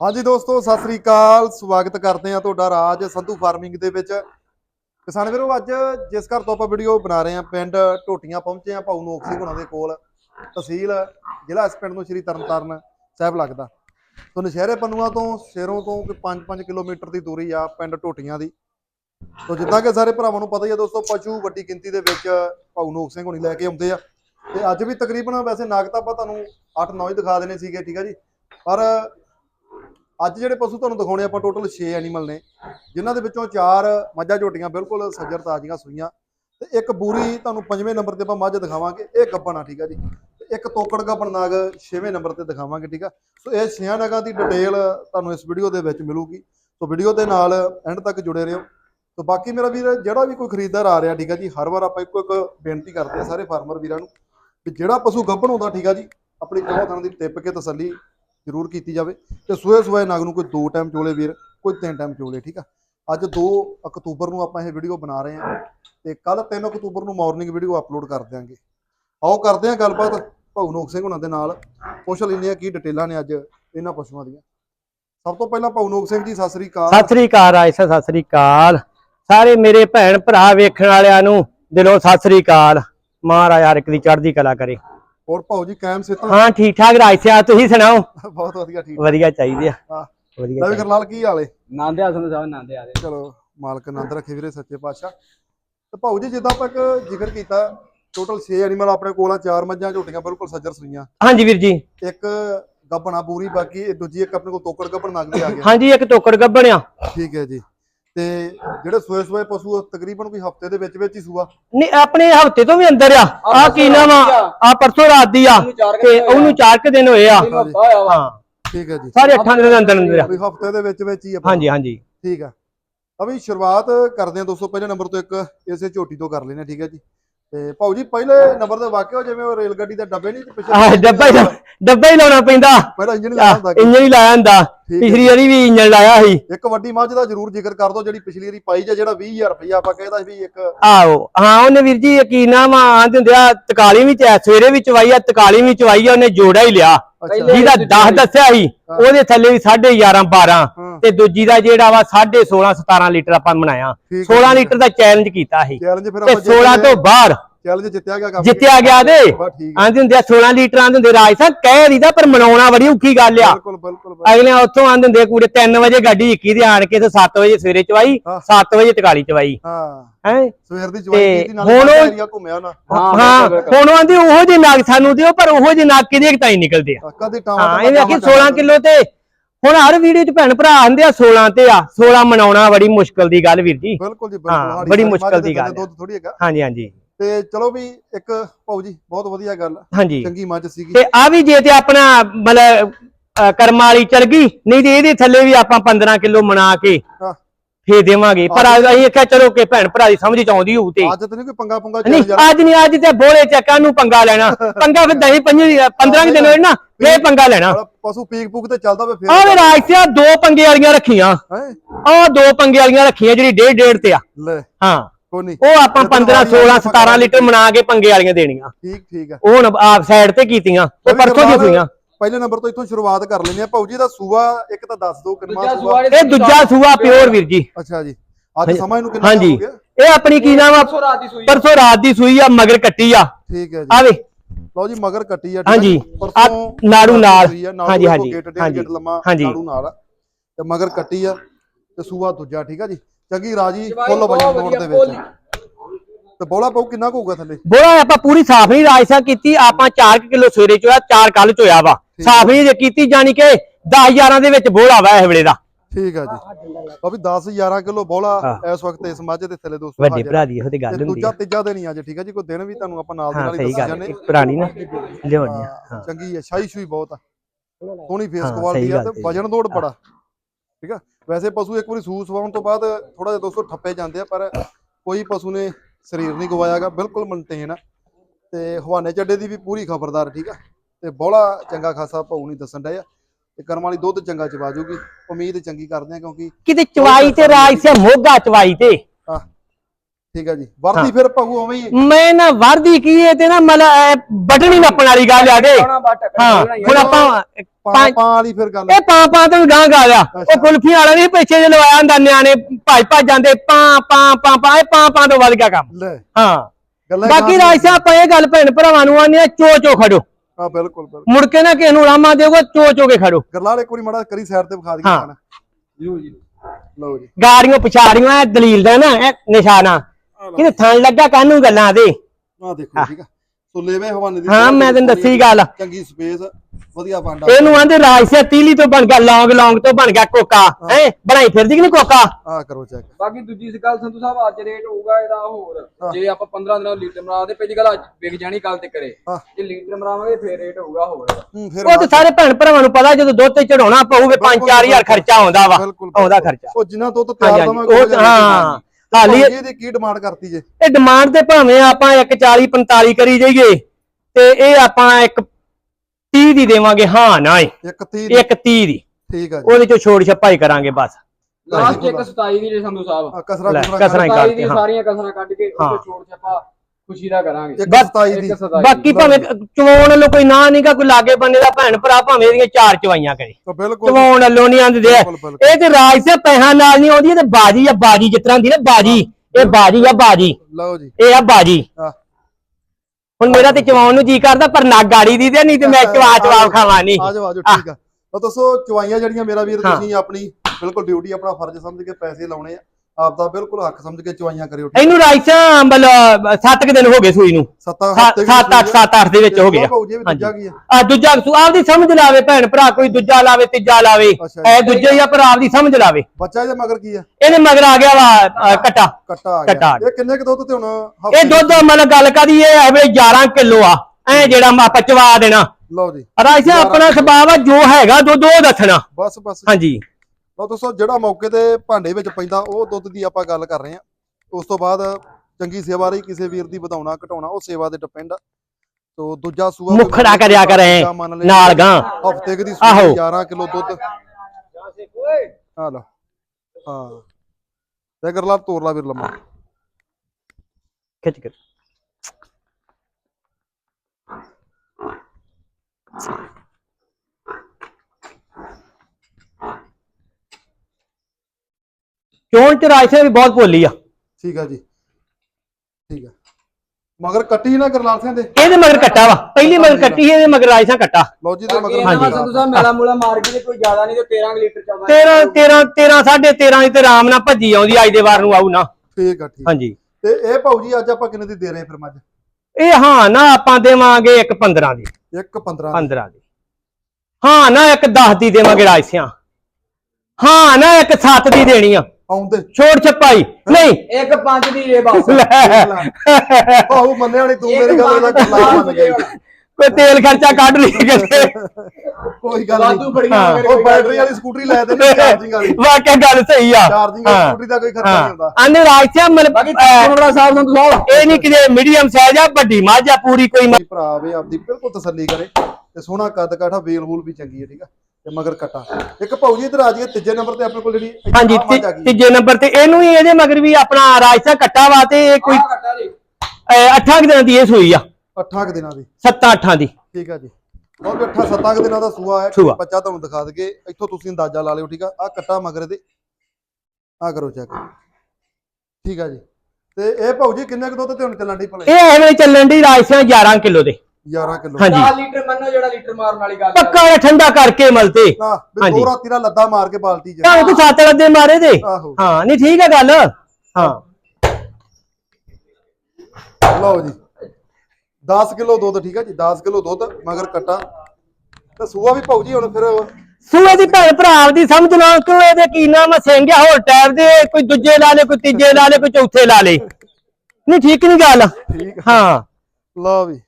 ਹਾਂਜੀ ਦੋਸਤੋ, ਸਤਿ ਸ੍ਰੀ ਅਕਾਲ। ਸਵਾਗਤ ਕਰਦੇ ਹਾਂ ਤੁਹਾਡਾ ਰਾਜ ਸੰਧੂ ਫਾਰਮਿੰਗ ਦੇ ਵਿੱਚ। ਕਿਸਾਨ ਵੀਰੋ, ਅੱਜ ਜਿਸ ਘਰ ਤੋਂ ਆਪਾਂ ਵੀਡੀਓ ਬਣਾ ਰਹੇ ਹਾਂ, ਪਿੰਡ ਟੋਟੀਆਂ ਪਹੁੰਚੇ ਹਾਂ ਭਾਊ ਨੋਕ ਸਿੰਘ ਹੁਣਾਂ ਦੇ ਕੋਲ। ਤਹਿਸੀਲ ਜ਼ਿਲ੍ਹਾ ਇਸ ਪਿੰਡ ਨੂੰ ਸ਼੍ਰੀ ਤਰਨਤਾਰਨ ਸਾਹਿਬ ਲੱਗਦਾ। ਤੋਂ ਨਸ਼ਹਿਰੇ ਪੰਨੂਆਂ ਤੋਂ ਸ਼ੇਰੋਂ ਤੋਂ ਕੋਈ 5-5 ਕਿਲੋਮੀਟਰ ਦੀ ਦੂਰੀ ਆ ਪਿੰਡ ਟੋਟੀਆਂ ਦੀ। ਤੋਂ ਜਿੱਦਾਂ ਕਿ ਸਾਰੇ ਭਰਾਵਾਂ ਨੂੰ ਪਤਾ ਹੀ ਆ ਦੋਸਤੋ, ਪਸ਼ੂ ਵੱਡੀ ਗਿਣਤੀ ਦੇ ਵਿੱਚ ਭਾਊ ਨੋਕ ਸਿੰਘ ਹੁਣੀ ਲੈ ਕੇ ਆਉਂਦੇ ਆ। ਤੇ ਅੱਜ ਵੀ ਤਕਰੀਬਨ ਵੈਸੇ ਨਾਗਤਾ ਆਪਾਂ ਤੁਹਾਨੂੰ 8-9 ਹੀ ਦਿਖਾ ਦੇਣੇ ਸੀਗੇ, ਠੀਕ ਆ ਜੀ। ਪਰ ਅੱਜ ਜਿਹੜੇ ਪਸ਼ੂ ਤੁਹਾਨੂੰ ਦਿਖਾਉਣੇ ਆਪਾਂ ਟੋਟਲ 6 ਐਨੀਮਲ ਨੇ, ਜਿਨ੍ਹਾਂ ਦੇ ਵਿੱਚੋਂ 4 ਮੱਝਾਂ ਝੋਟੀਆਂ ਬਿਲਕੁਲ ਸੱਜਰ ਤਾਜ਼ੀਆਂ ਸੂਈਆਂ। ਤੇ ਇੱਕ ਬੂਰੀ ਤੁਹਾਨੂੰ ਪੰਜਵੇਂ ਨੰਬਰ ਤੇ ਆਪਾਂ ਮੱਝ ਦਿਖਾਵਾਂਗੇ, ਇਹ ਗੱਬਣ ਆ ਠੀਕ ਆ ਜੀ। ਤੇ ਇੱਕ ਤੋਕੜ ਗੱਬਣ ਨਾਗ ਛੇਵੇਂ ਨੰਬਰ ਤੇ ਦਿਖਾਵਾਂਗੇ, ਠੀਕ ਆ। ਸੋ ਇਹ ਛੇਆਂ ਨਗਾਂ ਦੀ ਡਿਟੇਲ ਤੁਹਾਨੂੰ ਇਸ ਵੀਡੀਓ ਦੇ ਵਿੱਚ ਮਿਲੂਗੀ। ਸੋ ਵੀਡੀਓ ਦੇ ਨਾਲ ਐਂਡ ਤੱਕ ਜੁੜੇ ਰਹੋ। ਸੋ ਬਾਕੀ ਮੇਰਾ ਵੀਰ, ਜਿਹੜਾ ਵੀ ਕੋਈ ਖਰੀਦਦਾਰ ਆ ਰਿਹਾ, ਠੀਕ ਆ ਜੀ, ਹਰ ਵਾਰ ਆਪਾਂ ਇੱਕੋ ਇੱਕ ਬੇਨਤੀ ਕਰਦੇ ਆ ਸਾਰੇ ਫਾਰਮਰ ਵੀਰਾਂ ਨੂੰ ਕਿ ਜਿਹੜਾ ਪਸ਼ੂ ਗੱਭਣ ਹੁੰਦਾ ਠੀਕ ਆ ਜੀ, ਆਪਣੀ ਚੌਂ ਥਣ ਦੀ ਟਿੱਪ ਕੇ ਤਸੱਲੀ ਜ਼ਰੂਰ ਕੀਤੀ ਜਾਵੇ। ਤੇ ਸੂਏ ਸੂਏ ਨਗ ਨੂੰ ਕੋਈ ਦੋ ਟਾਈਮ ਚੋਲੇ ਵੀਰ, ਕੋਈ ਤਿੰਨ ਟਾਈਮ ਚੋਲੇ, ਠੀਕ ਆ? ਅੱਜ 2 ਅਕਤੂਬਰ ਨੂੰ ਆਪਾਂ ਇਹ ਵੀਡੀਓ ਬਣਾ ਰਹੇ ਹਾਂ ਤੇ ਕੱਲ 3 ਅਕਤੂਬਰ ਨੂੰ ਮਾਰਨਿੰਗ ਵੀਡੀਓ ਅਪਲੋਡ ਕਰ ਦਿਆਂਗੇ। ਆਓ ਕਰਦੇ ਹਾਂ ਗੱਲਬਾਤ ਭਾਊ ਸਿੰਘ ਹੁਣਾਂ ਦੇ ਨਾਲ। ਪੁੱਛ ਲੈਂਦੇ ਆ ਕੀ ਡਿਟੇਲਾਂ ਨੇ ਅੱਜ ਇਹਨਾਂ ਪਸ਼ੂਆਂ ਦੀਆਂ। ਸਭ ਤੋਂ ਪਹਿਲਾਂ ਭਾਊ ਸਿੰਘ ਜੀ, ਸਤਿ ਸ੍ਰੀ ਅਕਾਲ। ਸਤਿ ਸ੍ਰੀ ਅਕਾਲ ਰਾਜ ਸਤਿ ਸ੍ਰੀ ਅਕਾਲ। ਸਾਰੇ ਮੇਰੇ ਭੈਣ ਭਰਾ ਵੇਖਣ ਵਾਲਿਆਂ ਨੂੰ ਦਿਲੋਂ ਸਤਿ ਸ੍ਰੀ ਅਕਾਲ। ਮਹਾਰਾਜ ਹਰ ਇੱਕ ਦੀ ਚੜ੍ਹਦੀ ਕਲਾ ਕਰੇ। ਹੋਰ ਭਾਊ ਜੀ ਕਾਇਮ ਸਿੱਧਾ ਹਾਂ ਠੀਕ ਠਾਕ ਰਾਜ ਸਾਹਿਬ ਤੁਸੀਂ ਸੁਣਾਓ? ਬਹੁਤ ਵਧੀਆ ਠੀਕ ਵਧੀਆ ਚਾਹੀਦੇ ਆ। ਹਾਂ। ਵਧੀਆ ਲੈ ਵੀ ਚਾਹੀਦੇ। ਕਰਲਾਲ ਕੀ ਹਾਲੇ ਨਾਂਦਿਆ ਸਾਨੂੰ ਸਾਹਿਬ ਨਾਂਦਿਆ ਦੇ ਚਲੋ ਮਾਲਕ ਆਨੰਦ ਰੱਖੇ ਵੀਰੇ ਸੱਚੇ ਪਾਤਸ਼ਾਹ। ਤੇ ਭਾਊ ਜੀ ਜਿੱਦਾਂ ਆਪਾਂ ਇੱਕ ਜ਼ਿਕਰ ਕੀਤਾ ਟੋਟਲ 6 ਐਨੀਮਲ ਆਪਣੇ ਕੋਲ ਆ ਚਾਰ ਮੱਝਾਂ ਝੋਟੀਆਂ ਬਿਲਕੁਲ ਸੱਜਰ ਸੂਈਆਂ ਹਾਂਜੀ ਵੀਰ ਜੀ। ਇੱਕ ਗੱਬਣਾ ਪੂਰੀ ਬਾਕੀ ਇਹ ਦੂਜੀ ਇੱਕ ਆਪਣੇ ਕੋਲ ਤੋਕੜ ਗੱਬਣ ਨਗ ਵੀ ਆ ਗਿਆ। ਹਾਂਜੀ ਇੱਕ ਟੋਕੜ ਗੱਬਣਿਆ ਠੀਕ ਹੈ ਜੀ। ਤੇ ਜਿਹੜੇ ਸੋਏ ਸੋਏ ਪਸ਼ੂ ਆ, ਤਕਰੀਬਨ ਕੋਈ ਹਫ਼ਤੇ ਦੇ ਵਿੱਚ ਵਿੱਚ ਹੀ ਸੂਆ। ਨਹੀਂ ਆਪਣੇ ਹਫ਼ਤੇ ਤੋਂ ਵੀ ਅੰਦਰ ਆ। ਆ ਕੀ ਨਾਮ ਆ? ਆ। ਪਰਸੋਂ ਰਾਤ ਦੀ ਆ। ਤੇ ਉਹਨੂੰ ਚਾਰ ਕੁ ਦਿਨ ਹੋਏ ਆ। ਹਾਂ। ਠੀਕ ਹੈ ਜੀ। ਸਾਰੇ ਅੱਠਾਂ ਦਿਨ ਦੇ ਅੰਦਰ ਅੰਦਰ ਆ। ਕੋਈ ਹਫ਼ਤੇ ਦੇ ਵਿੱਚ ਵਿੱਚ ਹੀ ਹਾਂਜੀ ਹਾਂਜੀ। ਠੀਕ ਆ। ਅਭੀ ਸ਼ੁਰੂਆਤ ਕਰਦੇ ਹਾਂ ਦੋਸਤੋ ਪਹਿਲੇ ਨੰਬਰ ਤੋਂ ਇੱਕ ਇਸੇ ਝੋਟੀ ਤੋਂ ਕਰ ਲੈਨੇ ਆ ਠੀਕ ਹੈ ਜੀ। ਤੇ ਭਾਊ ਜੀ ਪਹਿਲੇ ਨੰਬਰ ਤੇ ਵਾਕਿਆ ਜਿਵੇਂ ਉਹ ਰੇਲ ਗੱਡੀ ਦੇ ਡੱਬੇ ਨਹੀਂ ਆਹ ਡੱਬਾ ਹੀ ਡੱਬਾ ਹੀ ਲਾਉਣਾ ਪੈਂਦਾ। ਪਹਿਲਾਂ ਇੰਜਨ ਲਾਉਂਦਾ ਹੁੰਦਾ ਇੰਜਨ ਹੀ ਲਾਇਆ ਹੁੰਦਾ। ਪਿਛਲੀ ਵਾਰੀ ਵੀ ਇੰਜਨ ਲਾਇਆ ਸੀ। ਇੱਕ ਵੱਡੀ ਮੱਝ ਦਾ ਜ਼ਰੂਰ ਜ਼ਿਕਰ ਕਰ ਦਿਓ ਜਿਹੜੀ ਪਿਛਲੀ ਵਾਰੀ ਪਾਈ ਜਾਂ ਜਿਹੜਾ 20000 ਰੁਪਇਆ ਆਪਾਂ ਕਹਿੰਦਾ ਸੀ ਵੀ ਇੱਕ ਆਹੋ ਹਾਂ ਉਹਨੇ ਵੀਰ ਜੀ ਯਕੀਨਾ ਵਾ ਆਂਦੇ ਹੁੰਦੇ ਆ ਤਕਾਲੀ ਵਿੱਚ ਐ ਸਵੇਰੇ ਵੀ ਚਵਾਈ ਆ ਤਕਾਲੀ ਵੀ ਚਵਾਈ ਆ ਉਹਨੇ ਜੋੜਾ ਹੀ ਲਿਆ। ਜਿਹਦਾ 10 ਦੱਸਿਆ ਸੀ ਉਹਦੇ ਥੱਲੇ ਵੀ 11.5 12 ਹਾਂ। ਤੇ ਦੂਜੀ ਦਾ ਜਿਹੜਾ ਵਾ 16.5 17 ਲੀਟਰ ਆਪਾਂ ਬਣਾਇਆ। ਠੀਕ ਹੈ 16 ਲੀਟਰ ਦਾ ਚੈਲੰਜ ਕੀਤਾ ਸੀ। ਤੇ 16 ਤੋਂ ਜਿੱਤਿਆ ਗਿਆ ਕੰਮ ਜਿੱਤਿਆ ਗਿਆ ਆਂਦੇ ਹੁੰਦੇ ਆ 16 ਲੀਟਰ ਆਂਦੇ ਹੁੰਦੇ ਰਾਜ ਸਾਹਿਬ ਕਹਿ ਦੀਦਾ ਪਰ ਮਨਾਉਣਾ ਬੜੀ ਔਖੀ ਗੱਲ ਆ। ਬਿਲਕੁਲ ਬਿਲਕੁਲ ਬਿਲਕੁਲ। ਅਗਲੇ ਉੱਥੋਂ ਆਂਦੇ ਹੁੰਦੇ ਕੁੜੇ 3 ਵਜੇ ਗੱਡੀ 21 ਦੇ ਆਣ ਕੇ ਤੇ 7 ਵਜੇ ਸਵੇਰੇ ਚਵਾਈ ਹਾਂ। 7 ਵਜੇ ਤਕਾਲੀ ਚਵਾਈ। ਹਾਂ। ਹੈ? ਸਵੇਰ ਦੀ ਜਵਾਈ ਤੇ ਕੀਤੀ ਨਾਲ ਹੁਣ ਉਹ- ਏਰੀਆ ਘੁੰਮਿਆ ਨਾ। ਹਾਂ ਹੁਣ ਆਂਦੀ ਉਹੋ ਜਿਹੇ ਨਾਗ ਸਾਨੂੰ ਦਿਓ ਪਰ ਉਹੋ ਜਿਹੇ ਨਾਗ ਕਿਹਦੇ ਤਾਂ ਹੀ ਨਿਕਲਦੇ ਆ? ਕਦੇ ਟਾਵਾਂ ਹਾਂ ਇਹ ਵੇਖੀ 16 ਕਿਲੋ ਤੇ। ਹੁਣ ਹਰ ਵੀਡੀਓ 'ਚ ਭੈਣ ਭਰਾ ਆਂਦੇ ਆ 16 ਤੇ ਆ। 16 ਮਨਾਉਣਾ ਬੜੀ ਮੁਸ਼ਕਲ ਦੀ ਗੱਲ ਵੀਰ ਜੀ। ਬਿਲਕੁਲ ਜੀ ਬਿਲਕੁਲ। ਬੜੀ ਮੁਸ਼ਕਲ ਦੇ ਦੀ ਗੱਲ ਹਾਂਜੀ ਹਾਂਜੀ। ਤੇ ਚਲੋ ਵੀ ਇੱਕ ਭਾਊ ਜੀ ਬਹੁਤ ਵਧੀਆ ਗੱਲ ਹਾਂਜੀ। ਚੰਗੀ ਮੱਝ ਸੀਗੀ। ਤੇ ਆ ਵੀ ਜੇ ਤੇ ਆਪਣਾ ਮਤਲਬ ਕਰਮਾਂ ਵਾਲੀ ਚੜ ਗਈ ਨਹੀਂ ਤੇ ਇਹਦੇ ਥੱਲੇ ਵੀ ਆਪਾਂ 15 ਕਿਲੋ ਮਨਾ ਕੇ। ਫੇਰ ਦੇਵਾਂਗੇ। ਪਰ ਅਸੀਂ ਆਖਿਆ ਚਲੋ ਕਿ ਭੈਣ ਭਰਾ ਦੀ ਸਮਝ ਚ ਆਉਂਦੀ ਹੋਊ ਤੇ। ਅੱਜ ਤੇ ਨਹੀਂ ਕੋਈ ਪੰਗਾ ਪੁੰਗਾ ਨਹੀਂ ਚੱਲ ਜਾਣਾ ਅੱਜ ਨਹੀਂ ਅੱਜ ਤੇ ਬੋਲੇ ਚੱਕਾਂ ਨੂੰ ਪੰਗਾ ਲੈਣਾ। ਪੰਗਾ ਫਿਰ ਦਹੀਂ ਪੰਜੀ 15 ਦਿਨ ਹੋਏ ਨਾ ਫੇਰ ਪੰਗਾ ਲੈਣਾ। ਪਸ਼ੂ ਪੀਕ ਪੂਕ ਤੇ ਚੱਲਦਾ ਵੇ ਆ ਫੇਰ ਵੇ ਰਾਜ ਸਿਆ ਦੋ ਪੰਗੇ ਵਾਲੀਆਂ ਰੱਖੀਆਂ। ਆ ਦੋ ਪੰਗੇ ਵਾਲੀਆਂ ਰੱਖੀਆਂ ਜਿਹੜੀ ਡੇਢ ਡੇਢ ਤੇ ਆ। ਲੈ। ਹਾਂ। ਕੋਈ ਨਹੀਂ। ਉਹ ਆਪਾਂ 15 16 17 ਲੀਟਰ ਮਨਾ ਕੇ ਪੰਗੇ ਵਾਲੀਆਂ ਦੇਣੀਆਂ। ਠੀਕ ਠੀਕ ਆ। ਉਹ ਹੁਣ ਆਪ ਸਾਈਡ ਤੇ ਕੀਤੀਆਂ ਉਹ ਪਰਸੋਂ ਦੀ ਹੋਈਆਂ ਪਹਿਲੇ ਨੰਬਰ ਤੋਂ ਇੱਥੋਂ ਸ਼ੁਰੂਆਤ ਕਰ ਲੈਂਦੇ ਆ ਭਾਊ ਜੀ ਦਾ ਸੂਆ ਇੱਕ ਤਾਂ ਦੱਸ ਦਿਓ ਕਿੰਨਾ ਸੂਆ? ਇਹ ਦੂਜਾ ਸੂਆ ਪਿਓਰ ਵੀਰ ਜੀ। ਅੱਛਾ ਜੀ। ਅੱਜ ਸਮਾਂ ਇਹਨੂੰ ਕਿੰਨਾ ਹੋ ਗਿਆ? ਇਹ ਆਪਣੀ ਕੀ ਨਾਮ ਆ? ਪਰਸੋਂ ਰਾਤ ਦੀ ਸੂਈ ਆ। ਮਗਰ ਕੱਟੀ ਆ। ਠੀਕ ਹੈ ਜੀ। ਆਵੇ। ਲਓ ਜੀ ਮਗਰ ਕੱਟੀ ਆ ਹਾਂਜੀ। ਜੀ। ਆ ਪਰਸੋਂ ਨਾੜੂ ਨਾਲ। ਹਾਂਜੀ ਹਾਂਜੀ ਹਾਂਜੀ। ਨਾੜੂ ਨਾਲ। ਤੇ ਮਗਰ ਕੱਟੀ ਆ ਤੇ ਸੂਆ ਦੂਜਾ ਠੀਕ ਆ ਜੀ। ਚੰਗੀ ਰਾਜੀ ਫੁੱਲ ਵਜਨ ਮੋੜ ਦੇ ਵਿੱਚ। ਤੇ ਬੋਲਾ ਪਾਉ ਕਿੰਨਾ ਕੁ ਹੋਊਗਾ ਥੱਲੇ? ਬੋਲਾ ਆਪਾਂ ਪੂਰੀ ਸਾਫ਼ ਨਹੀਂ ਰਾਜਸਾ ਕੀਤੀ ਆਪਾਂ 4 ਕਿਲੋ ਸਵੇਰੇ ਚੋਇਆ 4 ਕੱਲ ਚੋਇਆ ਵਾ। ਸਾਫ਼ ਨਹੀਂ ਜੇ ਕੀਤੀ ਜਾਨੀ ਕਿ 10 11 ਦੇ ਵਿੱਚ ਬੋਲਾ ਵਾ ਇਹ ਵੇਲੇ ਦਾ। ਠੀਕ ਆ ਜੀ। ਉਹ ਵੀ 10 11 ਕਿਲੋ ਬੋਲਾ ਹਾਂ। ਇਸ ਵਕਤ ਇਸ ਮੱਝ ਦੇ ਥੱਲੇ ਦੋਸਤੋ ਵੱਡੇ ਭਰਾ ਦੀ ਇਹੋ ਤੇ ਗੱਲ ਹੁੰਦੀ ਦੂਜਾ ਆ। ਤੀਜਾ ਦਿਨ ਹੀ ਅੱਜ ਠੀਕ ਆ ਜੀ ਕੋਈ ਦਿਨ ਵੀ ਤੁਹਾਨੂੰ ਆਪਾਂ ਨਾਲ ਦੇ ਹਾਂ ਨਾਲ ਹੀ ਦੱਸ ਜਾਂਦੇ ਹੈ ਪੁਰਾਣੀ ਨਾ ਲਿਆਉਣੀ ਆ ਹਾਂ, ਹਾਂ। ਚੰਗੀ ਹੈ ਸ਼ਾਈ ਸ਼ੂਈ ਬਹੁਤ ਆ। ਸੋਹਣੀ ਫੇਸ ਹਾਂ, ਕੁਆਲਿਟੀ ਆ ਤੇ ਹੈ। ਵਜਨ ਦੋੜ ਬੜਾ। ਠੀਕ ਆ? ਵੈਸੇ ਪਸ਼ੂ ਇੱਕ ਵਾਰੀ ਸੂਸ ਸਵਾਉਣ ਤੋਂ ਬਾਅਦ ਥੋੜਾ ਜਿਹਾ ਦੋਸਤੋ ਠੱਪੇ ਜਾਂਦੇ ਆ, ਪਰ ਕੋਈ ਪਸ਼ੂ ਨੇ ਸਰੀਰ ਨਹੀਂ ਗਵਾਇਆਗਾ, ਬਿਲਕੁਲ ਮੇਨਟੇਨ ਆ। ਤੇ ਹਵਾਨੇ ਚੱਡੇ ਦੀ ਵੀ ਪੂਰੀ ਖਬਰਦਾਰ, ਠੀਕ ਆ? ਤੇ ਬੋਲਾ ਚੰਗਾ ਖਾਸਾ ਭਾਊ ਨਹੀਂ ਦੱਸਣ ਡਿਆ ਤੇ ਕਰਮ ਵਾਲੀ ਦੁੱਧ ਚੰਗਾ ਚਵਾ ਜੂਗੀ। ਉਮੀਦ ਚੰਗੀ ਕਰਦੇ ਆ ਕਿਉਂਕਿ ਕਿਤੇ ਚਵਾਈ ਤੇ ਰਾਜ ਸੇ ਮੋਗਾ ਚਵਾਈ ਤੇ। ਠੀਕ ਹੈ ਜੀ। ਵਰਦੀ ਫਿਰ ਭਾਊ ਉਵੇਂ ਹੀ। ਮੈਂ ਨਾ ਵਰਦੀ ਕੀ ਹੈ ਤੇ ਨਾ ਮਤਲਬ ਬਟਨ ਹੀ ਨੱਪਣ ਵਾਲੀ ਗੱਲ ਆ ਬੱਟ ਹਾਂ ਹੁਣ ਆਪਾਂ ਪਾਂ ਵਾਲੀ ਫਿਰ ਗੱਲ। ਇਹ ਪਾਂ ਪਾਂ ਤੋਂ ਗਾਂ ਗਾ ਲਿਆ। ਉਹ ਕੁਲਫੀ ਵਾਲਾ ਵੀ ਪਿੱਛੇ ਜੇ ਲਵਾਇਆ ਹੁੰਦਾ ਨਿਆਣੇ ਭੱਜ ਭੱਜ ਜਾਂਦੇ ਪਾਂ ਪਾਂ ਪਾਂ ਪਾਂ ਇਹ ਪਾਂ ਪਾਂ ਤੋਂ ਵੱਧ ਗਿਆ ਕੰਮ। ਹਾਂ। ਗੱਲਾਂ ਬਾਕੀ ਰਾਜ ਸਾਹਿਬ ਆਪਾਂ ਇਹ ਗੱਲ ਭੈਣ ਭਰਾਵਾਂ ਨੂੰ ਆਨੇ ਆ ਚੋ ਚੋ ਖੜੋ। ਹਾਂ ਬਿਲਕੁਲ ਬਿਲਕੁਲ। ਮੁੜ ਕੇ ਨਾ ਕਿਸੇ ਨੂੰ ਰਾਮਾ ਦੇਊਗਾ ਚੋ ਚੋ ਕੇ ਖੜੋ। ਗੱਲਾਂ ਇੱਕ ਵਾਰੀ ਮਾੜਾ ਕਰੀ ਸਾਈਡ ਤੇ ਵਿਖਾ ਦਈਏ ਹਾਂ। ਜੀ ਲਓ ਜੀ। ਗਾੜੀਆਂ ਪਛਾੜੀਆਂ ਇਹ ਦਲੀਲ ਦਾ ਨਾ ਇਹ ਨਿਸ਼ਾਨਾ। ਕਿਤੇ ਥਣ ਲੱਗਾ ਕਾਨੂੰ ਗੱਲਾਂ ਦੇ? ਆ ਦੇਖੋ ਠੀਕ ਆ। ਸੋ ਲੈਵੇਂ ਹਵਾਨੇ ਦੀ ਹਾਂ, ਮੈਂ ਤੈਨੂੰ ਦੱਸੀ ਗੱਲ। ਚੰਗੀ ਸਪੇਸ ਵਧੀਆ ਬਾਂਡਾ ਇਹਨੂੰ ਆਂਦੇ ਰਾਜ ਸੇ ਤੀਲੀ ਤੋਂ ਬਣ ਗਿਆ ਲੌਂਗ ਲੌਂਗ ਤੋਂ ਬਣ ਗਿਆ ਕੋਕਾ। ਹੈ। ਬਣਾਈ ਫਿਰਦੀ ਕਿ ਨਹੀਂ ਕੋਕਾ? ਆ ਕਰੋ ਚੈੱਕ ਬਾਕੀ ਦੂਜੀ ਗੱਲ ਸੰਧੂ ਸਾਹਿਬ ਅੱਜ ਰੇਟ ਹੋਊਗਾ ਇਹਦਾ ਹੋਰ। ਜੇ ਆਪਾਂ 15 ਦਿਨਾਂ ਲੀਟਰ ਮਰਾਦੇ ਪਹਿਲੀ ਗੱਲ ਅੱਜ ਵਿਕ ਜਾਣੀ ਕੱਲ ਤੇ ਕਰੇ। ਜੇ ਲੀਟਰ ਮਰਾਵਾਂਗੇ ਫੇਰ ਰੇਟ ਹੋਊਗਾ ਹੋਰ। ਉਹ ਤੇ ਸਾਰੇ ਭੈਣ ਭਰਾਵਾਂ ਨੂੰ ਪਤਾ ਜਦੋਂ ਦੁੱਧ ਤੇ ਚੜਾਉਣਾ ਪਊਵੇ 5-4000 ਖਰਚਾ ਆਉਂਦਾ ਵਾ ਬਿਲਕੁਲ, ਆਉਂਦਾ ਬਿਲਕੁਲ। ਖਰਚਾ। ਉਹ ਜਿੰਨਾ ਦੁੱਧ ਹਾਂਜੀ, ਤਿਆਰ ਹਾਂਜੀ। ਦਵਾਂਗੇ ਉਹ ਹਾਂ ਹਾਲੀ ਹਾਲੀ ਇਹਦੀ ਕੀ ਡਿਮਾਂਡ ਕਰਤੀ ਜੇ? ਇਹ ਡਿਮਾਂਡ ਤੇ ਭਾਵੇਂ ਆਪਾਂ 140 45 ਕਰੀ ਜਾਈਏ ਤੇ ਇਹ ਆਪਾਂ ਇੱਕ 30 ਦੀ ਦੇਵਾਂਗੇ। ਹਾਂ ਨਾ ਏ। ਇੱਕ 30 ਇੱਕ 30 ਦੀ। ਠੀਕ ਆ ਜੀ। ਉਹਦੇ ਚੋਂ ਛੋੜ ਛਪਾਈ ਕਰਾਂਗੇ ਬਸ। ਲਾਸਟ ਇੱਕ 27 ਦੀ ਜੇ ਸੰਧੂ ਸਾਹਿਬ ਕਸਰਾ ਕੁਸਰਾ ਕਸਰਾਂ ਹੀ 27 ਕਰਕੇ। ਸਾਰੀਆਂ ਕਸਰਾਂ ਕੱਢ ਕੇ ਉਹ ਛੋੜ ਛਪਾ। ਖੁਸ਼ੀ ਦਾ ਕਰਾਂਗੇ। ਇੱਕ ਬਸ 27 ਦੀ। ਇੱਕ 27 ਬਾਕੀ ਭਾਵੇਂ ਚਵਾਉਣ ਵੱਲੋਂ ਕੋਈ ਨਾ ਨਹੀਂਗਾ ਕੋਈ ਲਾਗੇ ਬੰਨੇ ਦਾ ਭੈਣ ਭਰਾ ਭਾਵੇਂ ਇਹਦੀਆਂ ਚਾਰ ਚਵਾਈਆਂ ਕਰੇ। ਤਾਂ ਬਿਲਕੁਲ। ਚਵਾਉਣ ਵੱਲੋਂ ਨਹੀਂ ਆਂਦੇ ਬਿਲਕੁਲ, ਬਿਲਕੁਲ। ਇਹ ਤੇ ਰਾਜ ਸੇ ਪੈਸਾ ਨਾਲ ਨਹੀਂ ਆਉਂਦੀ ਇਹ ਤੇ ਬਾਜੀ ਆ ਬਾਜੀ ਜਿਸ ਤਰ੍ਹਾਂ ਦੀ ਨਾ ਬਾਜੀ। ਇਹ ਬਾਜੀ ਆ ਬਾਜੀ। ਲਓ ਜੀ। ਇਹ ਆ ਬਾਜੀ। ਹੁਣ ਮੇਰਾ ਤੇ ਚਵਾਉਣ ਨੂੰ ਜੀ ਕਰਦਾ ਪਰ ਨਾ ਗਾੜੀ ਦੀ ਤੇ ਨਹੀਂ ਤੇ ਮੈਂ ਚਵਾ ਚਵਾ ਖਾਵਾਂ ਨਹੀਂ ਆ ਜਾਓ ਆ ਜਾਓ ਠੀਕ ਆ। ਤਾਂ ਦੱਸੋ ਚਵਾਈਆਂ ਜਿਹੜੀਆਂ ਮੇਰਾ ਵੀਰ। ਤੁਸੀਂ ਆਪਣੀ ਬਿਲਕੁਲ ਡਿਊਟੀ ਆਪਣਾ ਫਰਜ਼ ਸਮਝ ਕੇ ਪੈਸੇ ਲਾਉਣੇ ਆ। ਆਪ ਦਾ ਬਿਲਕੁਲ ਹੱਕ ਸਮਝ ਕੇ ਚਵਾਈਆਂ ਕਰਿਓ ਠੀਕ ਇਹਨੂੰ ਰਾਜਸਾ ਮਤਲਬ 7 ਦਿਨ ਹੋ ਗਏ ਸੂਈ ਨੂੰ। ਸੱਤਾਂ 7 8 7 8 ਦੇ ਵਿੱਚ ਹੋ ਗਿਆ ਆ। ਦੂਜਾ ਸੂ ਆਪਦੀ ਸਮਝ ਲਾਵੇ ਭੈਣ ਭਰਾ ਕੋਈ ਦੂਜਾ ਲਾਵੇ ਤੀਜਾ ਲਾਵੇ। ਐ ਦੂਜੇ ਹੀ ਆ ਪਰ ਆਪਦੀ ਸਮਝ ਲਾਵੇ। ਬੱਚਾ ਇਹਦੇ ਮਗਰ ਕੀ ਆ? ਇਹਦੇ ਮਗਰ ਆ ਗਿਆ ਵਾ ਕੱਟਾ। ਕੱਟਾ ਆ ਗਿਆ। ਇਹ ਕਿੰਨੇ ਕੁ ਦੁੱਧ ਤੇ ਹੁਣ ਇਹ ਦੁੱਧ ਮਤਲਬ ਗੱਲ ਕਰੀ ਇਹ ਐ ਵੇਲੇ 11 ਕਿਲੋ ਆ। ਐ ਜਿਹੜਾ ਆਪਾਂ ਚਵਾ ਦੇਣਾ। ਲਓ ਜੀ। ਰਾਜਸਾ ਆਪਣਾ ਸੁਭਾਅ ਆ ਜੋ ਹੈਗਾ ਦੁੱਧ ਉਹ ਦੱਸਣਾ। ਬਸ ਬਸ। ਹਾਂਜੀ। ਲਓ ਦੋਸਤੋ ਜਿਹੜਾ ਮੌਕੇ ਤੇ ਭਾਂਡੇ ਵਿੱਚ ਪੈਂਦਾ ਉਹ ਦੁੱਧ ਦੀ ਆਪਾਂ ਗੱਲ ਕਰ ਰਹੇ ਹਾਂ। ਉਸ ਤੋਂ ਬਾਅਦ ਚੰਗੀ ਸੇਵਾ ਰਹੀ ਕਿਸੇ ਵੀਰ ਦੀ ਵਧਾਉਣਾ ਘਟਾਉਣਾ ਉਹ ਸੇਵਾ ਦੇ ਡਿਪੈਂਡ ਤੋ ਦੂਜਾ ਸੂਆ ਮੁਖੜਾ ਕਰਿਆ ਕਰੇ ਨਾਲ ਗਾਂ। ਹਫ਼ਤੇ ਦੀ। ਸੂਈ 11 ਕਿਲੋ ਦੁੱਧ। ਆ ਲਓ। ਹਾਂ। ਤੇ ਗਰਲਾ ਤੋਰ ਲਾ ਵੀਰ ਲੰਮਾ। ਖਿੱਚ ਕੇ। ਚੋਣ ਚ ਰਾਜਸੇ ਵੀ ਬਹੁਤ ਭੋਲੀ ਆ? ਠੀਕ ਆ ਜੀ। ਠੀਕ ਆ। ਮਗਰ ਕੱਟੀ ਨਾ ਗਰਲਾਲ ਸਿੰਘ ਦੇ? ਇਹਦੇ ਮਗਰ ਕੱਟਾ ਵਾ। ਪਹਿਲੀ ਮਗਰ ਕੱਟੀ ਇਹਦੇ ਮਗਰ ਰਾਜਸਾ ਕੱਟਾ। ਲਓ ਜੀ ਤੇ ਬਾਕੀ ਮਗਰ ਹਾਂਜੀ। ਦਾ ਸੰਧੂ ਸਾਹਿਬ ਮੇਲਾ ਮੂਲਾ ਮਾਰ ਕੇ ਤੇ ਕੋਈ ਜ਼ਿਆਦਾ ਨਹੀਂ ਤੇ 13 ਲੀਟਰ ਚੱਲਦਾ 13 13 13 13.5 ਦੀ ਤੇ ਆਰਾਮ ਨਾਲ ਭੱਜੀ ਆਉਂਦੀ ਅੱਜ ਦੇ ਵਾਰ ਨੂੰ ਆਊ ਨਾ। ਠੀਕ ਆ ਠੀਕ ਹਾਂਜੀ। ਤੇ ਇਹ ਭਾਊ ਜੀ ਅੱਜ ਆਪਾਂ ਕਿੰਨੇ ਦੀ ਦੇ ਰਹੇ ਹਾਂ ਫਿਰ ਮੱਝ? ਇਹ ਹਾਂ ਨਾ ਆਪਾਂ ਦੇਵਾਂਗੇ ਇੱਕ 15 ਦੀ। ਇੱਕ 15 15 ਦੀ। ਹਾਂ ਨਾ ਇੱਕ 10 ਦੀ ਦੇਵਾਂਗੇ ਰਾਜਸਿਆਂ ਹਾਂ ਨਾ ਇੱਕ 7 ਦੀ ਦੇਣੀ ਆ। ਆਉਂਦੇ। ਛੋੜ ਛਪਾਈ। ਨਹੀਂ। ਇੱਕ 5 ਦੀ ਇਹ ਬਸ। ਲੈ। ਭਾਊ ਮੰਨਿਆ ਨਹੀਂ ਤੂੰ ਮੇਰੀ ਗੱਲ ਦਾ ਗੱਲਾਂ ਮੰਨ ਗਈ ਕੋਈ ਤੇਲ ਖਰਚਾ ਕੱਢ ਲਈ ਕਿਤੇ। ਕੋਈ ਗੱਲ ਵਾਧੂ ਨਹੀਂ ਬੜੀਆਂ ਹਾਂ, ਮਗਰ ਉਹ ਬੈਟਰੀ ਵਾਲੀ ਸਕੂਟਰੀ ਲੈ ਦੇ ਚਾਰਜਿੰਗ ਵਾਲੀ। ਵਾਕਿਆ ਗੱਲ ਸਹੀ ਆ। ਚਾਰਜਿੰਗ ਵਾਲੀ ਸਕੂਟਰੀ ਦਾ ਕੋਈ ਖਰਚਾ ਨਹੀਂ ਹੁੰਦਾ। ਅੰਨੇ ਰਾਜਸਿਆਂ ਅਹ, ਬੜਾ ਸਾਹਿਬ ਸੰਧੂ ਸਾਹਿਬ ਇਹ ਨਹੀਂ ਕਿਤੇ ਮੀਡੀਅਮ ਸਾਈਜ਼ ਆ ਵੱਡੀ ਮੱਝ ਆ ਪੂਰੀ ਕੋਈ ਭਰਾ ਵੇ ਆਪਦੀ ਬਿਲਕੁਲ ਤਸੱਲੀ ਕਰੇ ਤੇ ਸੋਹਣਾ ਕੱਦ ਕਾਠਾ ਵੇਲ ਵੂਲ ਵੀ ਚੰਗੀ ਹੈ ਠੀਕ ਆ। ਤੇ ਮਗਰ ਕਟਾ। ਇੱਕ ਭਾਊ ਜੀ ਇਧਰ ਆ ਜਾਈਏ ਤੀਜੇ ਨੰਬਰ ਤੇ ਆਪਣੇ ਕੋਲ ਜਿਹੜੀ ਇੱਥੇ ਹਾਂਜੀ ਆਹ ਮੱਝ ਆ ਤੀ- ਗਈ ਤੀਜੇ ਨੰਬਰ ਤੇ ਇਹਨੂੰ ਹੀ ਇਹਦੇ ਮਗਰ ਵੀ ਆਪਣਾ ਰਾਜਸਾ ਕੱਟਾ ਵਾ ਤੇ ਇਹ ਕੋਈ ਆਹ ਕੱਟਾ ਜੀ। 8 ਦਿਨਾਂ ਦੀ ਇਹ ਸੂਈ ਆ। 8 ਦਿਨਾਂ ਦੀ। 7-8 ਦੀ। ਠੀਕ ਆ ਜੀ। ਉਹ ਵੀ 8 7 ਦਿਨਾਂ ਦਾ ਸੂਆ ਹੈ। ਸੂਆ। ਬੱਚਾ ਤੁਹਾਨੂੰ ਦਿਖਾ ਦਗੇ ਇੱਥੋਂ ਤੁਸੀਂ ਅੰਦਾਜ਼ਾ ਲਾ ਲਿਓ ਠੀਕ ਆ? ਆ ਕੱਟਾ ਮਗਰ ਦੇ ਆ ਕਰੋ ਚੈੱਕ ਠੀਕ ਆ ਜੀ। ਤੇ ਇਹ ਭਾਊ ਜੀ ਕਿੰਨੇ ਕੁ ਦੁੱਧ ਤੇ ਹੁਣ ਚੱਲਣ ਦੀ ਭਲੇ? ਇਹ ਐਵੇਂ ਚੱਲਣ ਦੀ ਰਾਜਸਿਆਂ 11 ਕਿਲੋ ਦੇ। 11 ਕਿਲੋ। ਹਾਂਜੀ। 4 ਲੀਟਰ ਮੰਨੋ ਜਿਹੜਾ ਲੀਟਰ ਮਾਰਨ ਵਾਲੀ ਗੱਲ। ਪੱਕਾ ਇਹ ਠੰਡਾ ਕਰਕੇ ਮਲਤੇ। ਨਾ ਵੀ ਹਾਂਜੀ। ਦੋ ਰਾਤੀ ਦਾ ਲੱਦਾ ਮਾਰ ਕੇ ਬਾਲਟੀ ਚ। ਭਾਵੇਂ ਤੂੰ ਸੱਤ ਲੱਦੇ ਮਾਰੇ ਦੇ। ਆਹੋ। ਹਾਂ ਨਹੀਂ ਠੀਕ ਹੈ ਗੱਲ। ਹਾਂ। ਲਓ ਜੀ। 10 ਕਿਲੋ ਦੁੱਧ ਠੀਕ ਹੈ ਜੀ? 10 ਕਿਲੋ ਦੁੱਧ ਮਗਰ ਕੱਟਾ। ਤੇ ਸੂਆ ਵੀ ਭਾਊ ਜੀ ਹੁਣ ਫਿਰ ਸੂਏ ਦੀ ਭੈਣ ਭਰਾ ਦੀ ਸਮਝ ਲਾ ਕਿਉਂ ਇਹਦੇ ਕੀ ਨਾਮ ਆ? ਸਿੰਘਿਆ ਹੋਰ ਟਾਇਰ ਦੇ ਕੋਈ ਦੂਜੇ ਲਾ ਲੇ ਕੋਈ ਤੀਜੇ ਲਾ ਲੇ ਕੋਈ ਚੌਥੇ ਲਾ ਲੇ। ਨਹੀਂ ਠੀਕ ਨਹੀਂ ਗੱਲ। ਠੀਕ ਹਾਂ। ਲਓ ਵੀ।